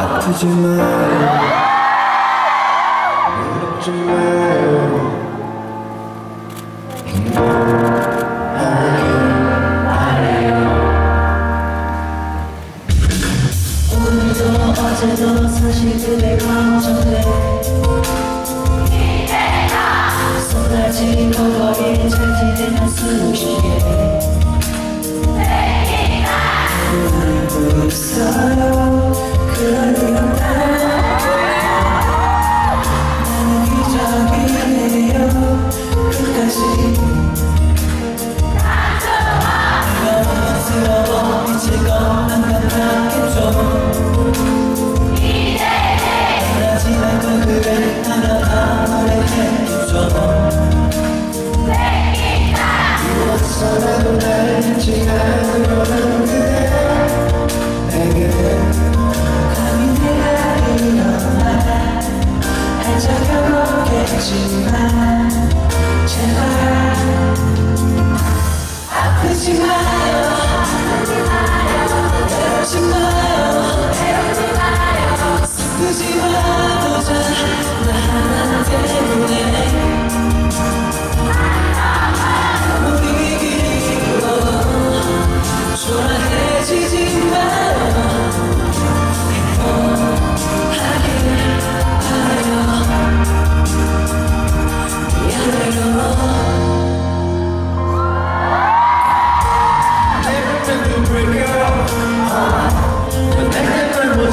아프지 마요 외롭지 마요 행복하길 바래요 오늘도 어제도 사실 그대 감정에 이대가 쏟아지고 거기에 잘 지내는 아프지만 제발. 아프지만.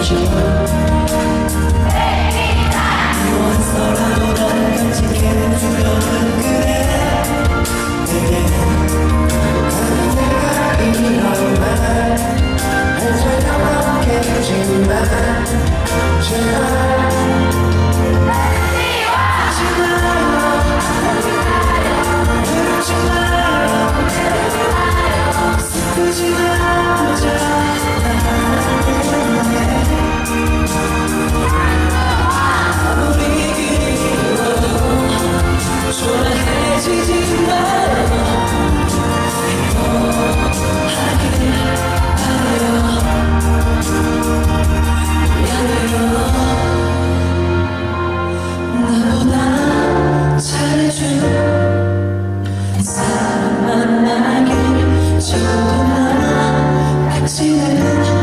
喜 to